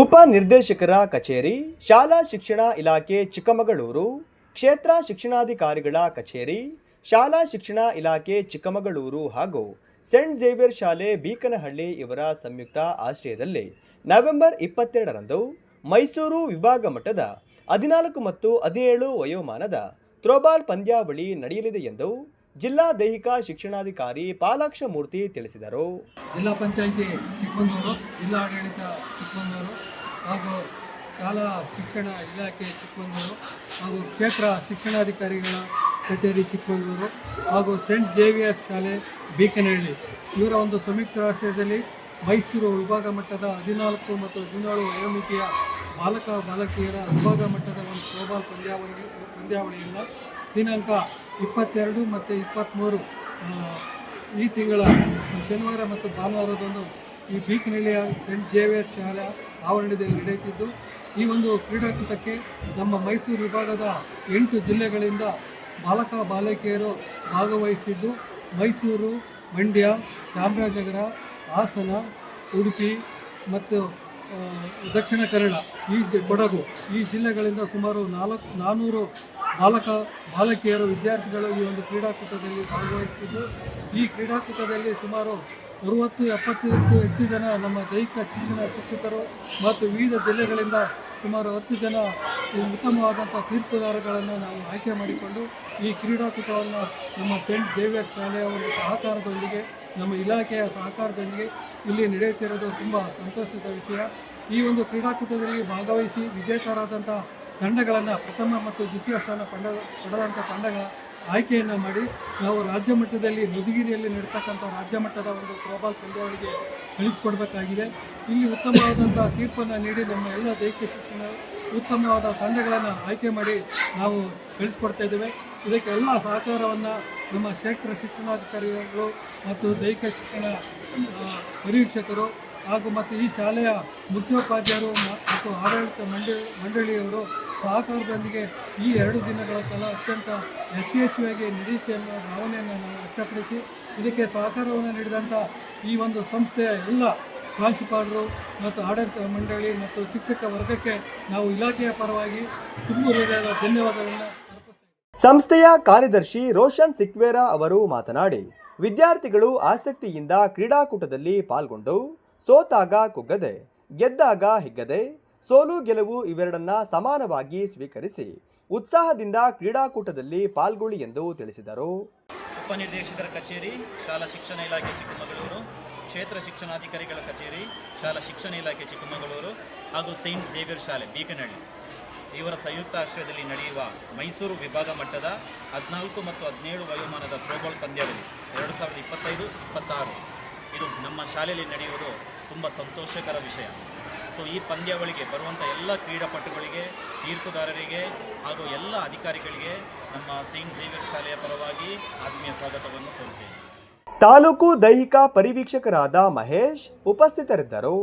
ಉಪ ನಿರ್ದೇಶಕರ ಕಚೇರಿ, ಶಾಲಾ ಶಿಕ್ಷಣ ಇಲಾಖೆ, ಚಿಕ್ಕಮಗಳೂರು. ಕ್ಷೇತ್ರ ಶಿಕ್ಷಣಾಧಿಕಾರಿಗಳ ಕಚೇರಿ, ಶಾಲಾ ಶಿಕ್ಷಣ ಇಲಾಖೆ, ಚಿಕ್ಕಮಗಳೂರು ಹಾಗೂ ಸೆಂಟ್ ಝೇವಿಯರ್ ಶಾಲೆ ಬೀಕನಹಳ್ಳಿ ಇವರ ಸಂಯುಕ್ತ ಆಶ್ರಯದಲ್ಲಿ ನವೆಂಬರ್ ಇಪ್ಪತ್ತೆರಡರಂದು ಮೈಸೂರು ವಿಭಾಗ ಮಟ್ಟದ ಹದಿನಾಲ್ಕು ಮತ್ತು ಹದಿನೇಳು ವಯೋಮಾನದ ಥ್ರೋಬಾಲ್ ಪಂದ್ಯಾವಳಿ ನಡೆಯಲಿದೆ ಎಂದು ಜಿಲ್ಲಾ ದೈಹಿಕ ಶಿಕ್ಷಣಾಧಿಕಾರಿ ಪಾಲಾಕ್ಷ ಮೂರ್ತಿ ತಿಳಿಸಿದರು. ಜಿಲ್ಲಾ ಪಂಚಾಯಿತಿ ಚಿಕ್ಕಮಗಳೂರು ಜಿಲ್ಲಾ ಆಡಳಿತ ಚಿಕ್ಕಮಗಳೂರು ಹಾಗೂ ಶಾಲಾ ಶಿಕ್ಷಣ ಇಲಾಖೆ ಚಿಕ್ಕಮಗಳೂರು ಹಾಗೂ ಕ್ಷೇತ್ರ ಶಿಕ್ಷಣಾಧಿಕಾರಿಗಳ ಕಚೇರಿ ಚಿಕ್ಕಮಗಳೂರು ಹಾಗೂ ಸೆಂಟ್ ಜೇವಿಯರ್ ಶಾಲೆ ಬೀಕನಹಳ್ಳಿ. ಇವರ ಒಂದು ಸಂಯುಕ್ತ ಆಶ್ರಯದಲ್ಲಿ ಮೈಸೂರು ವಿಭಾಗ ಮಟ್ಟದ ಹದಿನಾಲ್ಕು ಮತ್ತು ಹದಿನೇಳು ವಯೋಮಿತಿಯ ಬಾಲಕ, ಬಾಲಕಿಯರ ವಿಭಾಗ ಮಟ್ಟದ ಒಂದು ಥ್ರೋಬಾಲ್ ಪಂದ್ಯಾವಳಿ ಪಂದ್ಯಾವಳಿಯಿಂದ ದಿನಾಂಕ ಇಪ್ಪತ್ತೆರಡು ಮತ್ತು ಇಪ್ಪತ್ತ್ಮೂರು ಈ ತಿಂಗಳ ಶನಿವಾರ ಮತ್ತು ಭಾನುವಾರದಂದು ಈ ಬೀಕ್ನಳ್ಳಿಯ ಸೆಂಟ್ ಜೇವಿಯರ್ ಶಾಲೆ ಆವರಣದಲ್ಲಿ ನಡೆಯುತ್ತಿದ್ದು, ಈ ಒಂದು ಕ್ರೀಡಾಕೂಟಕ್ಕೆ ನಮ್ಮ ಮೈಸೂರು ವಿಭಾಗದ ಎಂಟು ಜಿಲ್ಲೆಗಳಿಂದ ಬಾಲಕ ಬಾಲಕಿಯರು ಭಾಗವಹಿಸ್ತಿದ್ದು ಮೈಸೂರು, ಮಂಡ್ಯ, ಚಾಮರಾಜನಗರ, ಹಾಸನ, ಉಡುಪಿ ಮತ್ತು ದಕ್ಷಿಣ ಕನ್ನಡ ಈ ಕೊಡಗು ಈ ಜಿಲ್ಲೆಗಳಿಂದ ಸುಮಾರು ನಾಲ್ಕು ನಾನ್ನೂರು ಬಾಲಕ ಬಾಲಕಿಯರು ವಿದ್ಯಾರ್ಥಿಗಳು ಈ ಒಂದು ಕ್ರೀಡಾಕೂಟದಲ್ಲಿ ಭಾಗವಹಿಸುತ್ತಿದ್ದು ಈ ಕ್ರೀಡಾಕೂಟದಲ್ಲಿ ಸುಮಾರು ಅರುವತ್ತು ಎಪ್ಪತ್ತಕ್ಕೂ ಹೆಚ್ಚು ಜನ ನಮ್ಮ ದೈಹಿಕ ಶಿಕ್ಷಣ ಶಿಕ್ಷಕರು ಮತ್ತು ವಿವಿಧ ಜಿಲ್ಲೆಗಳಿಂದ ಸುಮಾರು ಹತ್ತು ಜನ ಉತ್ತಮವಾದಂಥ ತೀರ್ಪುದಾರಗಳನ್ನು ನಾವು ಆಯ್ಕೆ ಮಾಡಿಕೊಂಡು ಈ ಕ್ರೀಡಾಕೂಟವನ್ನು ನಮ್ಮ ಸೆಂಟ್ ಜೇವಿಯರ್ ಶಾಲೆಯ ಒಂದು ಸಹಕಾರದೊಂದಿಗೆ, ನಮ್ಮ ಇಲಾಖೆಯ ಸಹಕಾರದೊಂದಿಗೆ ಇಲ್ಲಿ ನಡೆಯುತ್ತಿರೋದು ತುಂಬ ಸಂತೋಷದ ವಿಷಯ. ಈ ಒಂದು ಕ್ರೀಡಾಕೂಟದಲ್ಲಿ ಭಾಗವಹಿಸಿ ವಿಜೇತರಾದಂಥ ತಂಡಗಳನ್ನು ಪ್ರಥಮ ಮತ್ತು ದ್ವಿತೀಯ ಸ್ಥಾನ ಪಂಡ ಪಡೆದಂಥ ತಂಡಗಳ ಆಯ್ಕೆಯನ್ನು ಮಾಡಿ ನಾವು ರಾಜ್ಯ ಮಟ್ಟದಲ್ಲಿ ಮಧುಗಿರಿಯಲ್ಲಿ ನಡೀತಕ್ಕಂಥ ರಾಜ್ಯ ಮಟ್ಟದ ಒಂದು ಥ್ರೋಬಾಲ್ ಪಂದ್ಯಾವಳಿಗೆ ಕಳಿಸಿಕೊಡ್ಬೇಕಾಗಿದೆ. ಇಲ್ಲಿ ಉತ್ತಮವಾದಂಥ ತೀರ್ಪನ್ನು ನೀಡಿ ನಮ್ಮ ಎಲ್ಲ ದೈಹಿಕ ಶಿಕ್ಷಣ ಉತ್ತಮವಾದ ತಂಡಗಳನ್ನು ಆಯ್ಕೆ ಮಾಡಿ ನಾವು ಕಳಿಸ್ಕೊಡ್ತಾ ಇದ್ದೇವೆ. ಇದಕ್ಕೆ ಎಲ್ಲ ಸಹಕಾರವನ್ನು ನಮ್ಮ ಕ್ಷೇತ್ರ ಶಿಕ್ಷಣಾಧಿಕಾರಿಗಳು ಮತ್ತು ದೈಹಿಕ ಶಿಕ್ಷಣ ಪರಿವೀಕ್ಷಕರು ಹಾಗೂ ಮತ್ತು ಈ ಶಾಲೆಯ ಮುಖ್ಯೋಪಾಧ್ಯಾಯರು ಮತ್ತು ಆಡಳಿತ ಮಂಡಳಿ, ಮಂಡಳಿಯವರು ಸಹಕಾರದೊಂದಿಗೆ ಈ ಎರಡು ದಿನಗಳ ಕಾಲ ಅತ್ಯಂತ ಯಶಸ್ವಿಯಾಗಿ ನಡೆಯುತ್ತೆ ಎನ್ನುವ ಭಾವನೆಯನ್ನು ನಾವು ವ್ಯಕ್ತಪಡಿಸಿ ಇದಕ್ಕೆ ಸಹಕಾರವನ್ನು ನೀಡಿದಂಥ ಈ ಒಂದು ಸಂಸ್ಥೆಯ ಎಲ್ಲ ಪ್ರಾಂಶುಪಾಲರು ಮತ್ತು ಆಡಳಿತ ಮಂಡಳಿ ಮತ್ತು ಶಿಕ್ಷಕ ವರ್ಗಕ್ಕೆ ನಾವು ಇಲಾಖೆಯ ಪರವಾಗಿ ತುಂಬ ಹೃದಯದ ಧನ್ಯವಾದಗಳನ್ನು ಸಂಸ್ಥೆಯ ಕಾರ್ಯದರ್ಶಿ ರೋಷನ್ ಸಿಕ್ವೇರಾ ಅವರು ಮಾತನಾಡಿ, ವಿದ್ಯಾರ್ಥಿಗಳು ಆಸಕ್ತಿಯಿಂದ ಕ್ರೀಡಾಕೂಟದಲ್ಲಿ ಪಾಲ್ಗೊಂಡು ಸೋತಾಗ ಕುಗ್ಗದೆ, ಗೆದ್ದಾಗ ಹಿಗ್ಗದೆ ಸೋಲು ಗೆಲುವು ಇವೆರಡನ್ನ ಸಮಾನವಾಗಿ ಸ್ವೀಕರಿಸಿ ಉತ್ಸಾಹದಿಂದ ಕ್ರೀಡಾಕೂಟದಲ್ಲಿ ಪಾಲ್ಗೊಳ್ಳಿ ಎಂದು ತಿಳಿಸಿದರು. ಉಪನಿರ್ದೇಶಕರ ಕಚೇರಿ, ಶಾಲಾ ಶಿಕ್ಷಣ ಇಲಾಖೆ ಚಿಕ್ಕಮಗಳೂರು, ಕ್ಷೇತ್ರ ಶಿಕ್ಷಣಾಧಿಕಾರಿಗಳ ಕಚೇರಿ, ಶಾಲಾ ಶಿಕ್ಷಣ ಇಲಾಖೆ ಚಿಕ್ಕಮಗಳೂರು ಹಾಗೂ ಸೈಂಟ್ ಝೇವಿಯರ್ ಶಾಲೆ, ಬೀಕನಹಳ್ಳಿ. ಇವರ ಸಂಯುಕ್ತ ಆಶ್ರಯದಲ್ಲಿ ನಡೆಯುವ ಮೈಸೂರು ವಿಭಾಗ ಮಟ್ಟದ ಹದಿನಾಲ್ಕು ಮತ್ತು ಹದಿನೇಳು ವಯೋಮಾನದ ಥ್ರೋಬಾಲ್ ಪಂದ್ಯಾವಳಿ ಎರಡು ಸಾವಿರದ ಇಪ್ಪತ್ತೈದು, ಇಪ್ಪತ್ತಾರು. ಇದು ನಮ್ಮ ಶಾಲೆಯಲ್ಲಿ ನಡೆಯುವುದು ತುಂಬ ಸಂತೋಷಕರ ವಿಷಯ. ಸೊ ಈ ಪಂದ್ಯಾವಳಿಗೆ ಬರುವಂಥ ಎಲ್ಲ ಕ್ರೀಡಾಪಟುಗಳಿಗೆ, ತೀರ್ಪುದಾರರಿಗೆ ಹಾಗೂ ಎಲ್ಲ ಅಧಿಕಾರಿಗಳಿಗೆ ನಮ್ಮ ಸೈಂಟ್ ಝೇವಿಯರ್ ಶಾಲೆಯ ಪರವಾಗಿ ಆತ್ಮೀಯ ಸ್ವಾಗತವನ್ನು ಕೋರುತ್ತೇನೆ. ತಾಲೂಕು ದೈಹಿಕ ಪರಿವೀಕ್ಷಕರಾದ ಮಹೇಶ್ ಉಪಸ್ಥಿತರಿದ್ದರು.